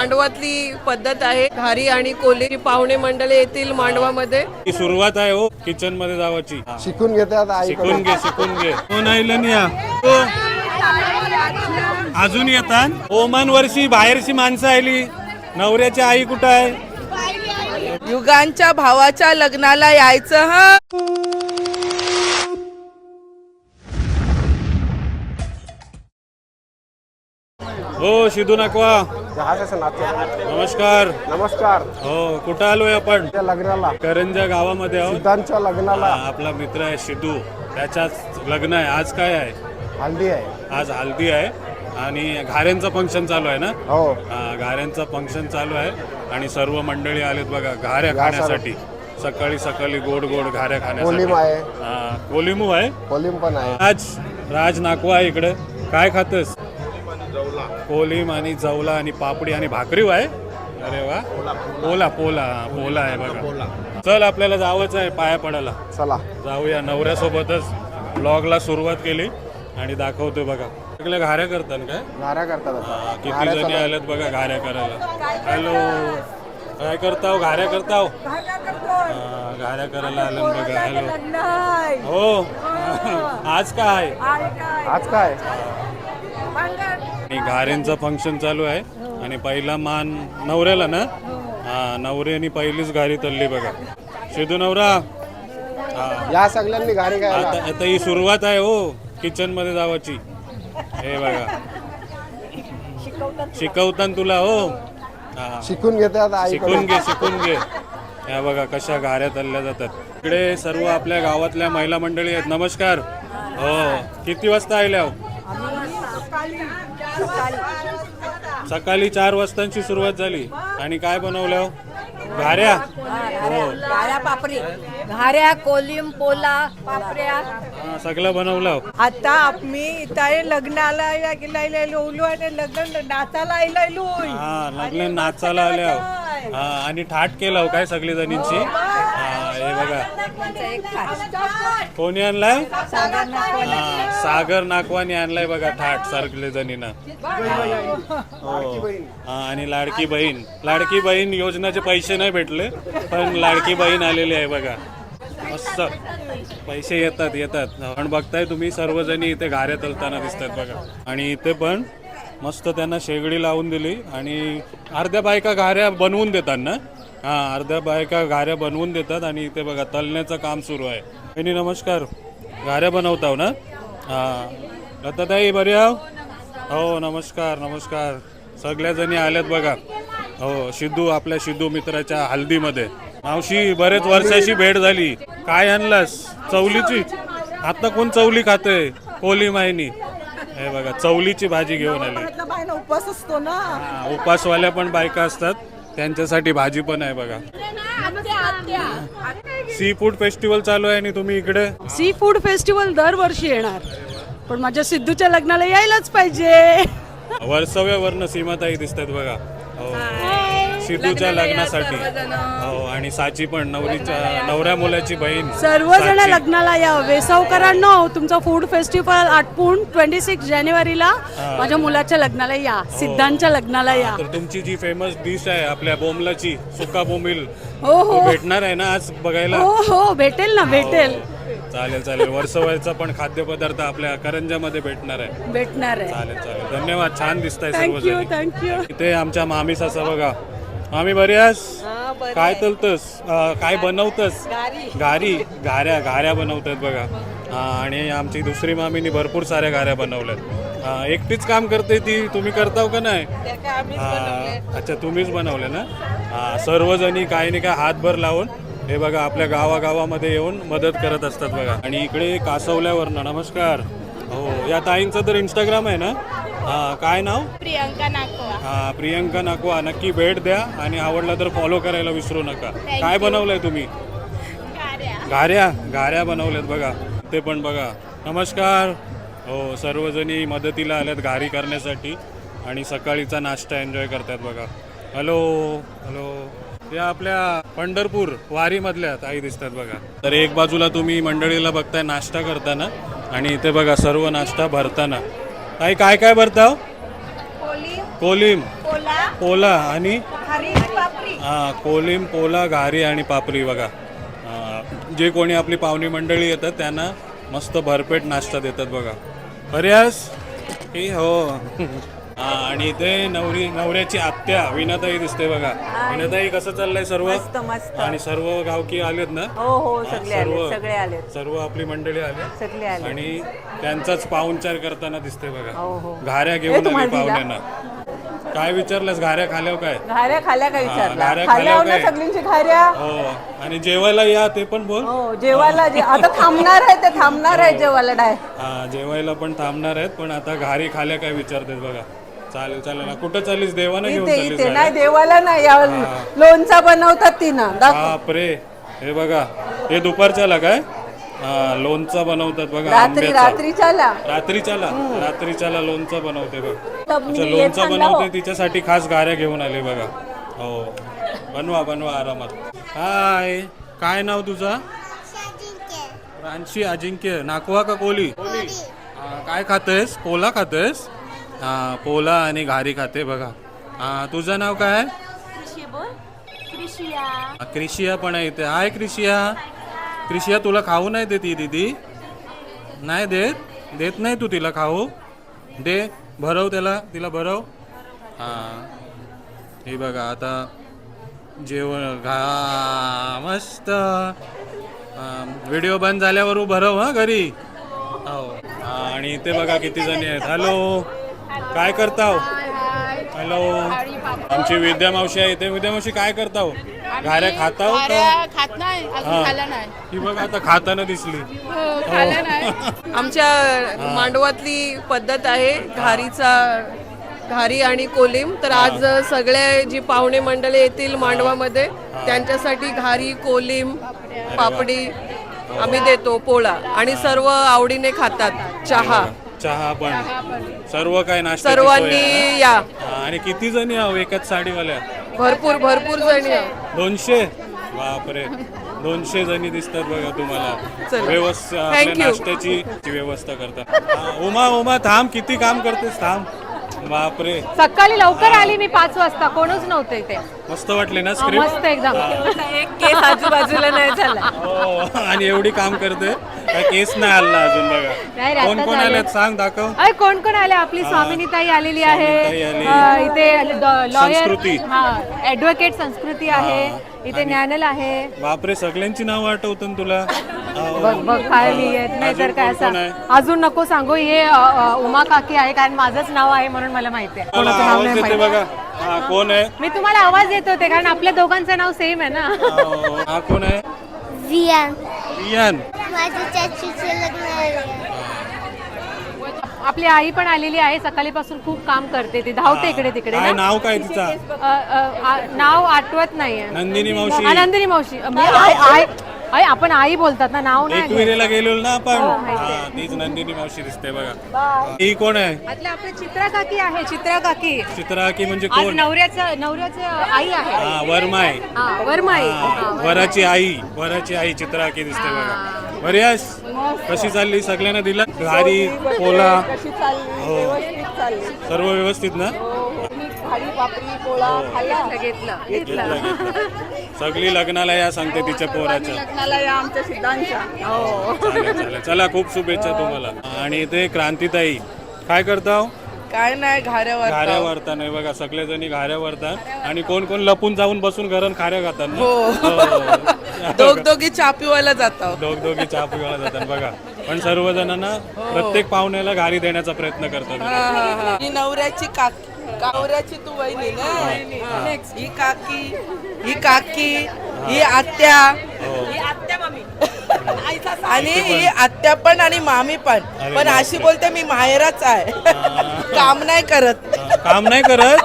मांडवातली पद्धत आहे. घारी आणि कोली पाहुणे मंडळी येतील मांडवामध्ये. ही सुरुवात आहे हो किचनमध्ये जावाची शिकून घेतात आई शिकून घे शिकून घे. कोण आईलं नाही या? हो. अजून येतात. ओमान वर्षी बाहेरची माणसं आली. नवऱ्याची आई कुठं आहे? युगांच्या भावाच्या लग्नाला यायचं हा? हो सिद्धू नाकवा. जहाजाचं नाते नमस्कार. नमस्कार. हो कुठं आलोय आपण? त्या लग्नाला. करंजा गावामध्ये आहोत. सिद्धांच्या लग्नाला. हा, आपला मित्र आहे सिद्धू त्याच्याच लग्न आहे. आज काय आहे? हल्दी आहे. आज हल्दी आहे. आणि घाऱ्यांचं फंक्शन चालू आहे ना? हो. हा, घाऱ्यांचं फंक्शन चालू आहे. आणि सर्व मंडळी आलेत बघा घाऱ्या खाण्यासाठी. सकाळी सकाळी गोड गोड घाऱ्या कोलिम खाण्यासाठी आहे. हा, कोलिमू आहे? कोलिम पण आहे. आज राज नाकवा आहे इकडे. काय खातस कोलिम आणि जवला आणि पापडी आणि भाकरी आहे अरे वा. पोला पोला. पोला आहे बघा. चल आपल्याला जावंच आहे पाया पडायला. चला. जाऊया नवऱ्यासोबतच ब्लॉगला सुरुवात केली आणि दाखवतोय बघा. सगळ्या घाऱ्या करतात काय? घाऱ्या करतात आता. किती जणी आल्यात बघा घाऱ्या करायला. हॅलो. काय करताव? घाऱ्या करताव? हा, घाऱ्या करायला आलं बघा. हॅलो. हो. आज काय? आज काय? आणि घाऱ्यांचं फंक्शन चालू आहे. आणि पहिला मान नवऱ्याला ना? हा नवऱ्याने पहिलीच घारी तल्ली बघा. सिद्धू नवरा. हा. या सगळ्यांनी घारी आता आता ही सुरुवात आहे हो किचनमध्ये जावाची. हे बघा. शिकवताना तुला हो. हा. शिकून घेतात आई शिकून घे शिकून घे. या बघा कशा घाऱ्या तल्ल्या जातात. इकडे सर्व आपल्या गावातल्या महिला मंडळी आहेत. नमस्कार. हो. किती वाजता आल्या हो? सकाळी चार वाजताची सुरुवात झाली. आणि काय बनवलं? हो? घाऱ्या. हो. घाऱ्या पापरी घाऱ्या कोलिम पोला पापऱ्या हा, सगळं बनवलं. हो. आता आम्ही इथे लग्नाला लोलू आणि लग्न नाचाला आयलायलो हा लग्न नाचायला आल्या हो. हा आणि ठाट केलं हो काय सगळी जणींची हा. हे बघा. एक कोणी आणलाय? सागर नागपूर हा, सागर नाकवानी आणलाय बघा ठाट सगळे जणीनं. हो. हा, आणि लाडकी बहीण. लाडकी बहीण योजनेचे पैसे नाही भेटले पण लाडकी बहीण आलेली आहे बघा. मस्त. पैसे येतात येतात. पण बघताय तुम्ही सर्वजणी इथे घाऱ्या तलताना दिसतात बघा. आणि इथे पण मस्त त्यांना शेगडी लावून दिली आणि अर्ध्या बायका घाऱ्या बनवून देतात ना? हा अर्ध्या बायका घाऱ्या बनवून देतात आणि इथे बघा तलण्याचं काम सुरू आहे. बहिणी नमस्कार. घाऱ्या बनवताव ना? हा. लताताई बरी आहो? हो नमस्कार नमस्कार. सगळ्या जणी आल्यात बघा. हो सिद्धू आपल्या सिद्धू मित्राच्या हल्दीमध्ये. मावशी बरेच वर्षाची भेट झाली. काय आणलास? चवलीची? आता कोण चवली खाते? कोली मायनी हे बघा चवलीची भाजी घेऊन आली. उपवास असतो ना. उपासवाल्या पण बायका असतात. त्यांच्यासाठी भाजी पण आहे बघा. सी फूड फेस्टिवल चालू आहे आणि तुम्ही इकडे? सी फूड फेस्टिवल दरवर्षी येणार. पण माझ्या सिद्धूच्या लग्नाला यायलाच पाहिजे. वर्सव्यावरनं सीमाताई दिसतात बघा. हो. सिद्धूच्या लग्नासाठी. हो आणि साची पण नवरीच्या नवऱ्या मुलाची बहीण सर्वजण साची. लग्नाला या वेसावकरांनो तुमचा फूड फेस्टिवल आटपून ट्वेंटी सिक्स जानेवारीला माझ्या मुलाच्या लग्नाला या. सिद्धांच्या लग्नाला या. तर तुमची जी फेमस डिश आहे आपल्या बोंबलाची सुका बोंबील हो हो. तो भेटणार आहे ना आज बघायला? हो हो भेटेल ना भेटेल. चालेल चालेल. वर्सवरचा पण खाद्यपदार्थ आपल्या करंजामध्ये भेटणार आहे. भेटणार आहे. चालेल चालेल. धन्यवाद छान दिसताय थँक्यू सर्वजण. थँक्यू इथे आमच्या मामी सासा बघा. मामी बऱ्यास काय तलतस? अं, काय बनवतस? घारी घाऱ्या घाऱ्या बनवतात बघा. हा, आणि आमची दुसरी मामीनी भरपूर साऱ्या घाऱ्या बनवल्यात. हा, एकटीच काम करते ती. तुम्ही करताव का नाही? हा, अच्छा तुम्हीच बनवले ना? हा, सर्वजणी काही नाही काय हातभर लावून हे बघा आपल्या गावागावामध्ये येऊन मदत करत असतात बघा. आणि इकडे कासवल्यावरनं नमस्कार. हो या ताईंचं तर इंस्टाग्राम आहे ना? हा काय नाव? प्रियंका नागपूर हा प्रियंका नाकवा नक्की भेट द्या आणि आवडला तर फॉलो करायला विसरू नका. काय बनवलंय तुम्ही? घाऱ्या घाऱ्या बनवल्यात बघा. ते पण बघा. नमस्कार. हो सर्वजणी मदतीला आल्यात घारी करण्यासाठी आणि सकाळीचा नाश्ता एन्जॉय करतात बघा. हॅलो हॅलो या आपल्या पंढरपूर वारीमधल्या ताई दिसतात बघा. तर एक बाजूला तुम्ही मंडळीला बघताय नाश्ता करताना आणि इथे बघा सर्व नाश्ता भरताना. ताई काय काय भरताव कोलिम. पोला पोला आणि? हा कोलिम पोला घारी आणि पापरी बघा. जे कोणी आपली पाहुणी मंडळी येतात त्यांना मस्त भरपेट नाश्ता देतात बघा. बऱ्यास हे हो. हा, आणि इथे नवरी नवऱ्याची आत्या विनाताई दिसते बघा. विनाताई कसं चाललंय सर्व? मस्त मस्त. आणि सर्व गावकी आलेत ना? हो हो सगळे आले सर्व- सगळे आले सर्व आपली मंडळी आले सगळे आले आणि त्यांचाच पाहुणचार करताना दिसते बघा. हो. घाऱ्या हे घेऊन आली तुम्हाला दिला? पाहुण्यांना. काय विचारलंस? घाऱ्या खाल्यावर काय? घाऱ्या खाल्या का घाऱ्या विचारला? खाल्या खाल्यावर ना काय? सगळ्यांची घाऱ्या? हो आणि जेवायला या ते पण बोल. हो जेवायला जे- आता थांबणार आहे ते थांबणार आहे जेवायला डाय. हा जेवायला पण थांबणार आहेत पण आता घारी खाल्या काय विचारतेस बघा. चालेल चालेल. ना कुठं चाललीस? देवानं घेऊन इथे चाललीस इथे? नाही देवाला नाही. या लोणचा बनवतात तिनं दाखव. बापरे हे बघा. हे दुपारच्याला काय? हा लोणचं बनवतात बघा रात्री आंब्याचं. रात्रीच्याला? रात्रीच्याला. रात्रीच्याला लोणचं बनवते बघ. मी अच्छा हे बनवते हो. तिच्यासाठी खास गाऱ्या घेऊन आले बघा. हो. बनवा बनवा आरामात. हाय. काय नाव तुझा? रांची अजिंक्य. नाकवा का कोली? हा, काय खातेस पोला खातेस हा पोला आणि घारी खाते बघा. हा तुझं नाव काय हा, क्रिशिया पण आहे इथे. हाय क्रिशिया. क्रिशिया तुला खाऊ नाही देत दीदी? नाही देत? देत नाही तू तिला खाऊ? दे भरव त्याला. तिला भरव. हां. हे बघा आता जेवण घा मस्त. व्हिडिओ बंद झाल्यावर भरव हा घरी? हो. हा, आणि इथे बघा किती जणी आहेत. हॅलो. काय करताव? हॅलो. आमची विद्या मावशी आहे. इथे विद्या मावशी काय करताव? घाऱ्या खाताव का? खात नाही. हा. ही बघा आता खाताना दिसली. आमच्या मांडवातली पद्धत आहे घारीचा घारी आणि कोलिम. तर आज सगळे जी पाहुणे मंडळी येतील मांडवामध्ये त्यांच्यासाठी घारी कोलिम पापडी आम्ही देतो पोळा. आणि सर्व आवडीने खातात चहा. चहा पण. सर्व काय नाश्ता सर्वांनी या. आणि किती जणी आहो? एकाच साडीवाल्या? भरपूर भरपूर जणी आहे. दोनशे? बापरे. दोनशे जणी दिसतात बघा तुम्हाला. चला. व्यवस्था Thank आपल्या you. नाश्त्याची व्यवस्था करतात. हा, उमा उमा थांब किती काम करतेस? थांब. बापरे. सकाळी लवकर आली मी पाच वाजता कोणच नव्हते इथे. मस्त वाटले ना मस्त स्क्रिप्ट एकदम एक केस आजूबाजूला नाही झाला. हो आणि एवडी काम करते. काय केस नाही आला अजून बघा. कोण कोण झालं. आलेत? सांग दाखव. अरे कोण कोण आले? आपली स्वामिनी ताई आलेली आहे. स्वामिनीताई आली. इथे संस्कृती. लॉयर हा ऍडव्होकेट संस्कृती आहे. इथे ज्ञानल आहे. बापरे सगळ्यांची नावं आठवतात ना तुला. बघ बघ काय मी येत नाही तर काय? असं अजून नको सांगू हे अ, अ, उमा काकी आहे कारण माझंच नाव आहे म्हणून मला माहिती आहे. कोणाचं नाव आवाज नाही देते माहिती. बघा. हा कोण आहे? मी तुम्हाला आवाज देत होते कारण आपल्या दोघांचं नाव सेम आहे ना. हो, हा कोण आहे? वियान रियान. माझ्या चाचीचे लग्न आहे आपली आई पण आलेली आहे सकाळीपासून खूप काम करते ती. धावते इकडे तिकडे काय ना. नाव काय तिचा? अ, अ, आ- नाव आठवत नाहीये. नंदिनी मावशी. आनंदिनी मावशी. आई आई- आई आपण आई बोलतात ना नाव नाही घेत. एकविरेला गेलेलो ना आपण. हो, हा, तीच नंदिनी मावशी दिसते बघा. ही कोण आहे? आपल्या आपल्या चित्रा काकी आहे चित्रा काकी. चित्रा की म्हणजे आज कोण? नवऱ्याचं नवऱ्याचं आई आहे. हा वरमाय हा वरमाई. हा, वराची आई वराची आई चित्रा की दिसते बघा. बऱ्यास कशी चालली? सगळ्यांना दिला? घारी पोला कशी चालली? हो. व्यवस्थित चालली. सर्व व्यवस्थित ना? मी खाडी पापडी पोळा खाल्ला. घेतलं. घेतलं घेतलं. सगळी लग्नाला या सांगते तिच्या पोराच्या. लग्नाला या आमच्या सिद्धांच्या. हो. चालेल चालेल. चला खूप शुभेच्छा तुम्हाला. आणि इथे क्रांतीताई काय करताव काय नाही घाऱ्यावर घाऱ्या वारता नाही बघा सगळे जणी घाऱ्या वारतात. आणि कोण कोण लपून जाऊन बसून घरून खाऱ्या खातात ना? हो. दोघ दोघी चहा पिवायला जातो दोघ दोघी चहा पिवायला जातात बघा. पण सर्व जणांना प्रत्येक पाहुण्याला घारी देण्याचा प्रयत्न करतात. ही नवऱ्याची काक. नवऱ्याची तू वहिनी ना? ही काकी. ही काकी ही आत्या. हो. आणि ही आत्या पण आणि मामी पण. अरे पण अशी. बोलते मी माहेरच आहे. काम नाही करत. हा, काम नाही करत.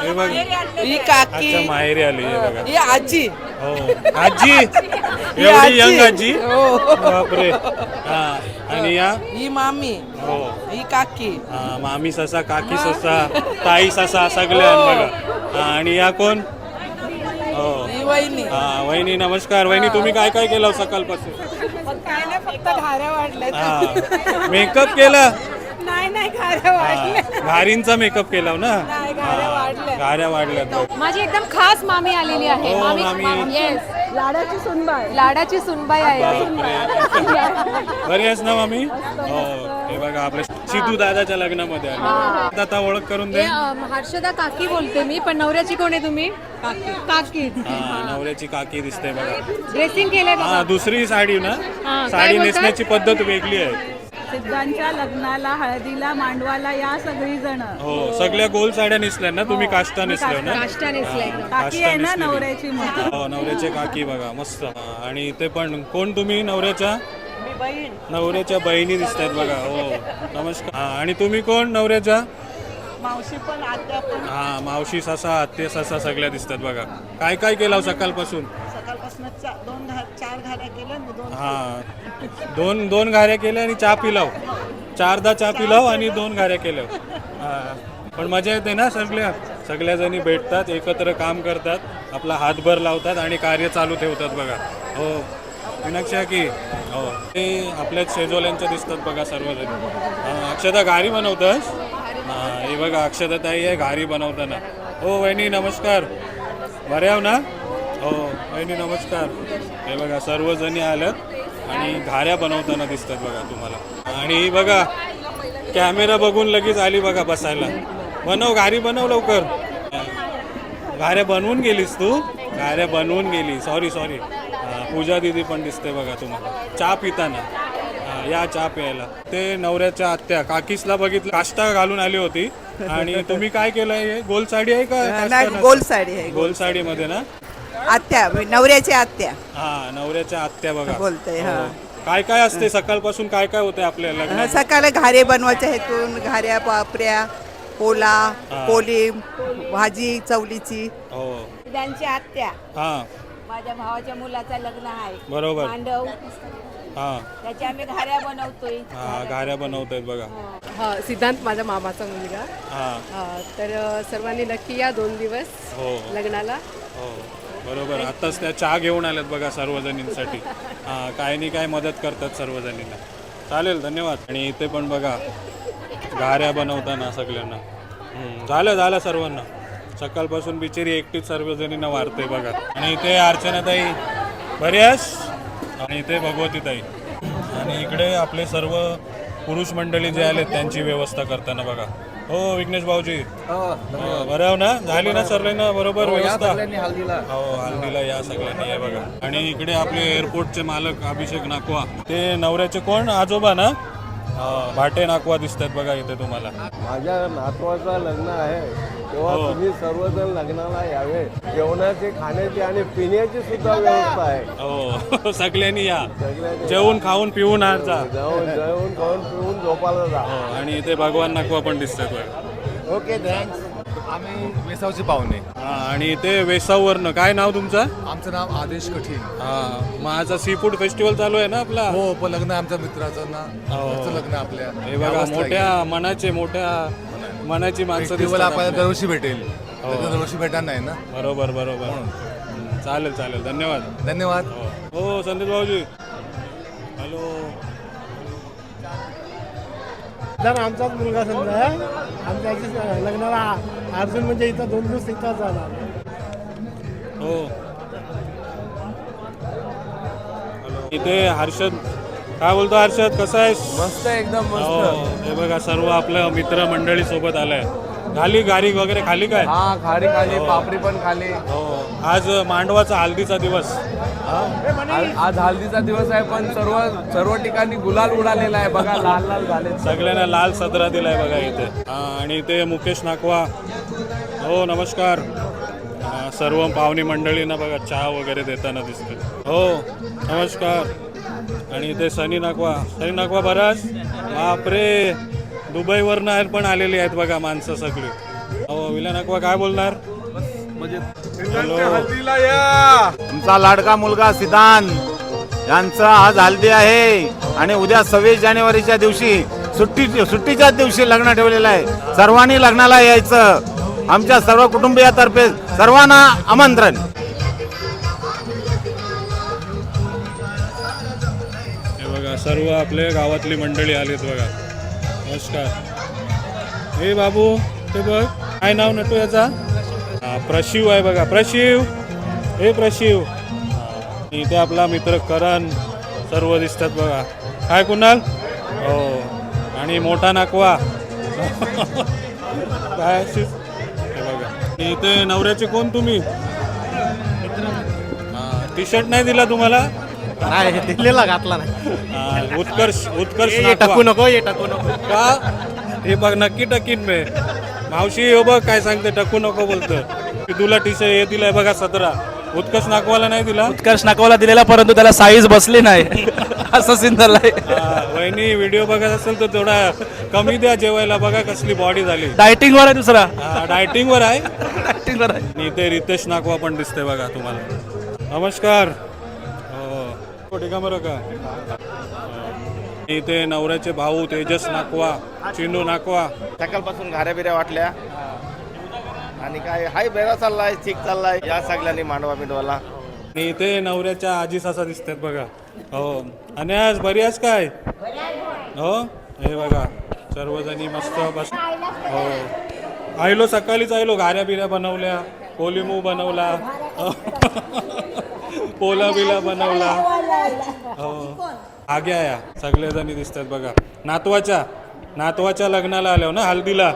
हे बघ. ही अच्छा काकी. माहेरी आली हे बघा. ही आजी. हो. आजी. एवढी आजी. यंग आजी. हो. बापरे. हा आणि या? ही मामी. हो. ही काकी. हा, मामी ससा काकी ससा ताई ससा सगळे आहेत बघा. हा, आणि या कोण? हो. ही वहिनी. हा वहिनी नमस्कार. वहिनी तुम्ही काय काय केलं सकाळपासून? काय नाही फक्त घाऱ्या वाढल्या हा. मेकअप केला? नाही नाही हा, घारींचा मेकअप केला ना? हा, घाऱ्या वाढल्यात माझी एकदम खास मामी आलेली आहे. हो, मामी मामी. येस लाडाची सुनबाई. लाडाची सुनबाई आहे. बापरे. बरी आहेस ना मामी? हो. हे बघा आपल्या सिद्धू दादाच्या लग्नामध्ये आले. आता ओळख करून दे. हे, हर्षदा काकी बोलते मी पण नवऱ्याची कोण आहे तुम्ही? काकी. हा नवऱ्याची काकी दिसते बघा. ड्रेसिंग केलंय बघा. हा दुसरी साडी ना? साडी बोलताय? नेसण्याची पद्धत वेगळी आहे. सिद्धांच्या लग्नाला हळदीला मांडवाला या सगळी जण. हो सगळ्या गोल साड्या नेसल्या ना तुम्ही? काष्टा नेसल्या ना? काष्टा नेसलाय एकदम. काकी आहे ना नेसलेली. नवऱ्याची हो नवऱ्याचे काकी बघा मस्त. हा, आणि इथे पण कोण तुम्ही नवऱ्याच्या? नवऱ्याच्या बहिणी दिसत आहेत बघा हो. नमस्कार. हा, आणि तुम्ही कोण नवऱ्याच्या? मावशी पण आत्या पण. हा मावशी ससा आत्ते ससा सगळ्या दिसतात बघा. काय काय केलं हो सकाळपासून? सकाळपासून दोन चार घाऱ्या केल्या दोन हा. दोन दोन घाऱ्या केल्या आणि चहा पिलाव. चारदा चहा पिलाव आणि दोन घाऱ्या केल्या. हा. पण मजा येते ना सगळ्या? सगळ्या जणी भेटतात एकत्र काम करतात आपला हातभर लावतात आणि कार्य चालू ठेवतात बघा. हो. विनाक्षा की? हो. ते आपल्याच शेजोल्यांच्या दिसतात बघा सर्वजण. अक्षता घारी बनवतस? हा हे बघा अक्षता ताई आहे घारी बनवताना. हो वहिनी नमस्कार. बरे आहो ना? हो वहिनी नमस्कार. हे बघा सर्वजणी आल्यात आणि घाऱ्या बनवताना दिसतात बघा तुम्हाला. आणि बघा कॅमेरा बघून लगेच आली बघा बसायला. बनव घारी बनव लवकर. घाऱ्या बनवून गेलीस तू? घाऱ्या बनवून गेली. सॉरी सॉरी पूजा दिदी पण दिसते बघा तुम्हाला. चहा पिताना. या चहा प्यायला. ते नवऱ्याच्या आत्या. काकीसला बघितलं काष्टा घालून आली होती. आणि तुम्ही काय केलंय? हे? गोल साडी आहे का नाही? गोल साडी आहे गोल साडी मध्ये ना? आत्या नवऱ्याची आत्या. हा नवऱ्याच्या आत्या बघा. बोलते, हा. हो. काय काय असते? सकाळपासून काय काय होते आपल्या लग्नात? सकाळी घारे बनवायच्या हेतून घाऱ्या पापऱ्या पोला कोलिम भाजी चवलीची. हो. त्यांची आत्या. हा. माझ्या भावाच्या मुलाचं लग्न आहे. बरोबर. मांडव. हा. त्याच्या आम्ही घाऱ्या बनवतोय. हा घाऱ्या बनवतायत बघा. हा. सिद्धांत माझा मामाचा मुलगा. हा. हा, तर सर्वांनी नक्की या दोन दिवस हो. लग्नाला. हो. बरोबर. आताच त्या चहा घेऊन आल्यात बघा सर्वजणींसाठी. हा काय नाही काय मदत करतात सर्वजणींना. चालेल धन्यवाद. आणि इथे पण बघा घाऱ्या बनवताना सगळ्यांना. हम्म, झालं झालं सर्वांना. सकाळपासून बिचारी एकटीच सर्वजणींना वारते बघा. आणि इथे अर्चनाताई बऱ्यास? आणि इथे भगवतीताई. आणि इकडे आपले सर्व पुरुष मंडळी जे आले त्यांची व्यवस्था करताना बघा. हो विघ्नेश भाऊजी. हो, बरं आहो ना? झाली ना सर्वांना बरोबर व्यवस्था? हल्दीला. हो हल्दीला या सगळ्यांनी या बघा. आणि इकडे आपले एअरपोर्टचे मालक अभिषेक नाकवा. ते नवऱ्याचे कोण? आजोबा ना? हा, भाटे नाकवा दिसतात बघा इथे तुम्हाला. माझ्या नातवाचं लग्न आहे तेव्हा हो. तुम्ही सर्वजण लग्नाला यावे. जेवणाची खाण्याची आणि पिण्याची सुद्धा व्यवस्था आहे. हो सगळ्यांनी या. सगळ्यांनी जेवून खाऊन पिऊन आज जा. जाऊन जेवून खाऊन पिऊन झोपायला जा. हो आणि इथे भगवान नाकवा पण दिसतात बघा. ओके थँक्स आम्ही वेसावचे पाहुणे. हा आणि इथे वेसावरनं काय नाव तुमचं? आमचं नाव आदेश कठीण. हा मग आज सी फूड फेस्टिवल चालू आहे ना आपला? हो पण लग्न आहे आमच्या मित्राचं ना. हो. घरचं लग्न आहे आपल्या. हे बघा मोठ्या मनाचे मोठ्या मनाची माणसं फेस्टिवल दिसतात आपल्याला आपल्या. दरवर्षी भेटेल. लग्न दरवर्षी भेटणार नाही ना? बरोबर बरोबर. हम्म, चालेल चालेल. धन्यवाद. धन्यवाद. हो. हो संदेश भाऊजी. हॅलो. जर आमचाच मुलगा समजा आमच्या लग्नाला अर्जुन म्हणजे इथं दोन दिवस इथं झाला हो. इथे हर्षद काय बोलतो हर्षद? कसं आहेस? मस्त एकदम हो हे बघा सर्व आपलं मित्र मंडळी सोबत आलंय. खाली गारी वगैरे खाली काय? हा खारी खाली पापडी पण खाली. हो. आज मांडवाचा हल्दीचा दिवस. आज- आज हल्दीचा दिवस आहे पण सर्व सर्व ठिकाणी गुलाल उडालेला आहे. बघा लाल लाल झाले सगळ्यांना लाल सदरा दिलाय बघा इथे. हा, आणि इथे मुकेश नाकवा. हो नमस्कार. हा, सर्व पाहुणी मंडळींना बघा चहा वगैरे देताना दिसते हो नमस्कार. आणि इथे सनी नाकवा. सनी नाकवा बराच? बापरे! दुबईवरनं पण आलेली आहेत बघा माणसं सगळी. हो विला नाकवा काय बोलणार? हॅलो. तुमचा लाडका मुलगा सिद्धांत यांचा आज हल्दी आहे. आणि उद्या सव्वीस जानेवारीच्या दिवशी सुट्टी सुट्टीच्याच दिवशी लग्न ठेवलेलं आहे. सर्वांनी लग्नाला यायचं. आमच्या सर्व कुटुंबियातर्फे सर्वांना आमंत्रण. हे बघा सर्व आपल्या गावातली मंडळी आलीत बघा. नमस्कार. हे बाबू ते बघ काय नाव नटू याचा? हा, प्रशिव आहे बघा प्रशिव. हे प्रशिव. इथे आपला मित्र करण सर्व दिसतात बघा. काय कुणाल? हो आणि मोठा नाकवा. काय हे बघा. इथे नवऱ्याचे कोण तुम्ही? टी शर्ट नाही दिला तुम्हाला? नाही दिलेला घातला नाही. हा, उत्कर्ष उत्कर्ष ये नाकवा. टाकू नको ये टाकू नको. का? हे बघ नक्की टकीन मे. मावशी हो बघ काय सांगते टकू नको बोलतं. की तुला टी शर्ट हे दिलाय बघा सतरा. उत्कर्ष नाकवाला नाही दिला? उत्कर्ष नाकवाला दिलेला परंतु त्याला साईज बसली नाही. असं सीन झालंय हा, वहिनी व्हिडिओ बघत असेल तर थोडा कमी द्या जेवायला बघा कसली बॉडी झाली. डायटिंग वर आहे दुसरा. डायटिंग वर आहे? डायटिंग वर आहे. आणि इथे रितेश नाकवा पण दिसते बघा तुम्हाला. नमस्कार. हो इथे नवऱ्याचे भाऊ तेजस नाकवा चिंडू नाकवा. सकाळपासून घाऱ्या बिऱ्या वाटल्या. आणि काय हाय बेरा चाललाय ठीक चाललाय या सगळ्यांनी मांडवा मिंडवाला आणि इथे नवऱ्याच्या आजी सासा दिसतात बघा. हो. आणि आज बरी आहेस काय? हो? हे बघा सर्वजणी मस्त बस हो. आयलो सकाळीच आयलो घाऱ्या बिऱ्या बनवल्या कोलिमू बनवला. पोला बिला बनवला. हो. आग्या या सगळेजणी दिसतात बघा. नातवाच्या नातवाच्या लग्नाला आल्या ना हल्दीला?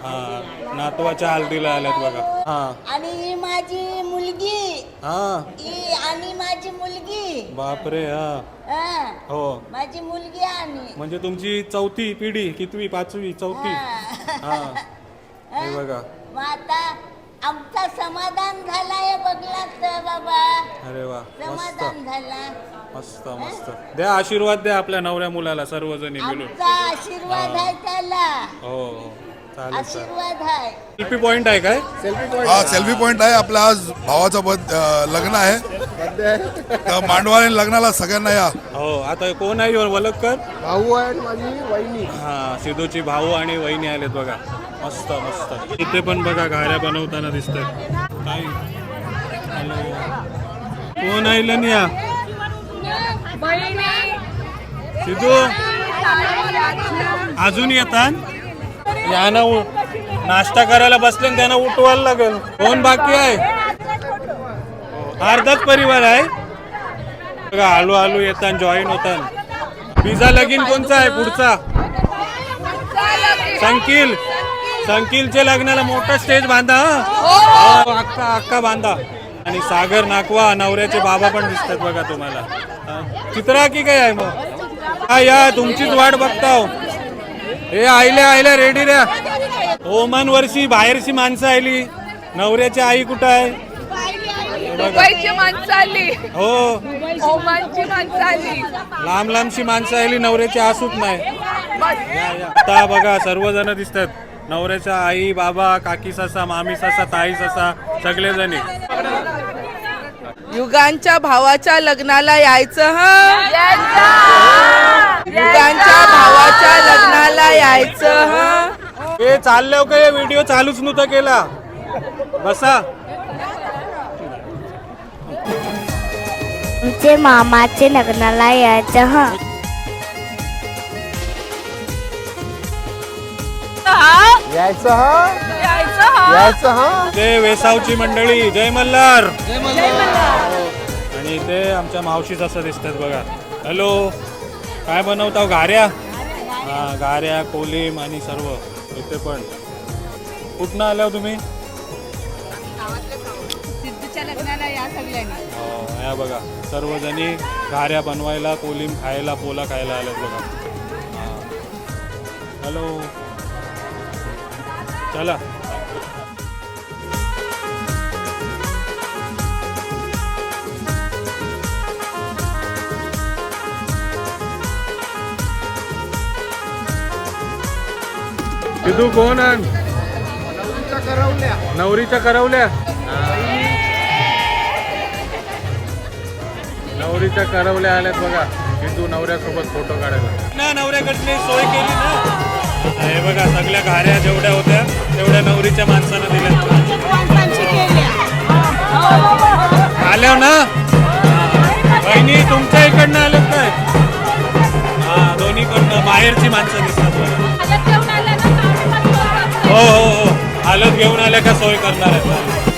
हा नातवाच्या हल्दीला आल्यात बघा. हा. आणि ही माझी मुलगी. हा. ही आणि माझी मुलगी. बापरे हा. हा, हो. माझी मुलगी आणि. म्हणजे तुमची चौथी पिढी कितवी पाचवी चौथी? हा. हे बघा. मग आता आमचा समाधान झालाय बघला तर बाबा. अरे वा मस्त. समाधान झाला. मस्त मस्त. द्या आशीर्वाद द्या आपल्या नवऱ्या मुलाला सर्वजणी मिळून. आमचा आशीर्वाद आहे त्याला. हो हो. चालेल चालेल. आशीर्वाद आहे. सेल्फी पॉइंट आहे काय? हा सेल्फी पॉइंट आहे. आपल्या आज भावाचं बद- अं, लग्न आहे. तर मांडवा आणि लग्नाला सगळ्यांना या. हो आता कोण आहे वलक्कर भाऊ आहे आणि माझी वहिनी. हा सिद्धूची भाऊ आणि वहिनी आलेत बघा. मस्त मस्त. इथे पण बघा घाऱ्या बनवताना दिसतात काय? हॅलो. कोण आहे या सिद्धू? अजून येतात याना नाश्ता करायला बसले आणि त्यांना उठवायला लागेल. कोण बाकी आहे? अर्धाच परिवार आहे. बघा आलू आलू येतात जॉईन होतात पिझ्झा लगीन कोणचा आहे पुढचा? संकील. संकीलच्या लग्नाला मोठा स्टेज बांधा हं? हो, अक्का अक्का बांधा. आणि सागर नाकवा नवऱ्याचे बाबा पण दिसतात बघा तुम्हाला? चित्रा की काय आहे मग? हा या तुमचीच वाट बघताव. हे आयले आयले रेडी द्या ओमान वर्षी बाहेरची माणसं आली. नवऱ्याची आई कुठं आहे? हे बघा. माणसं आली. हो. ओमानची माणसं आली. लांब लांबची माणसं आली नवऱ्याची आसूच नाही. आता बघा सर्वजण दिसतात. नवऱ्याच्या आई बाबा काकी सासा मामी सासा ताई सासा सगळेजणी. युगांच्या भावाच्या लग्नाला यायचं हा? युगांच्या भावाच्या लग्नाला यायचं हा? हे चाललं का? हे व्हिडिओ चालूच नव्हता केला. बसा. आमचे मामाचे लग्नाला यायचं हा? यायचं हा? यायचं हा? ते वेसावची मंडळी जय मल्हार. आणि ते आमच्या मावशीच असं दिसतात बघा. हॅलो काय बनवता घाऱ्या हा घाऱ्या कोलीम आणि सर्व. इथे पण. कुठनं आल्या हो तुम्ही लग्नाला या सगळ्यांनी. हो या बघा. सर्वजणी घाऱ्या बनवायला कोलीम खायला पोला खायला आल्यात बघा. हा. हॅलो. चला. सिद्धू कोण आण? नवरीच्या करवल्या. नवरीच्या करवल्या. आल्यात बघा. हिंदू नवऱ्यासोबत फोटो काढायला. ना नवऱ्याकडली सोय केली ना. हे बघा सगळ्या घाऱ्या जेवढ्या होत्या तेवढ्या नवरीच्या माणसानं दिल्या. आल्या ना? बहिणी तुमच्या इकडनं आल्यात काय? हा दोन्हीकडनं बाहेरची माणसं दिसतात बघा हलत घेऊन आल्या का सोय करणार आहेत?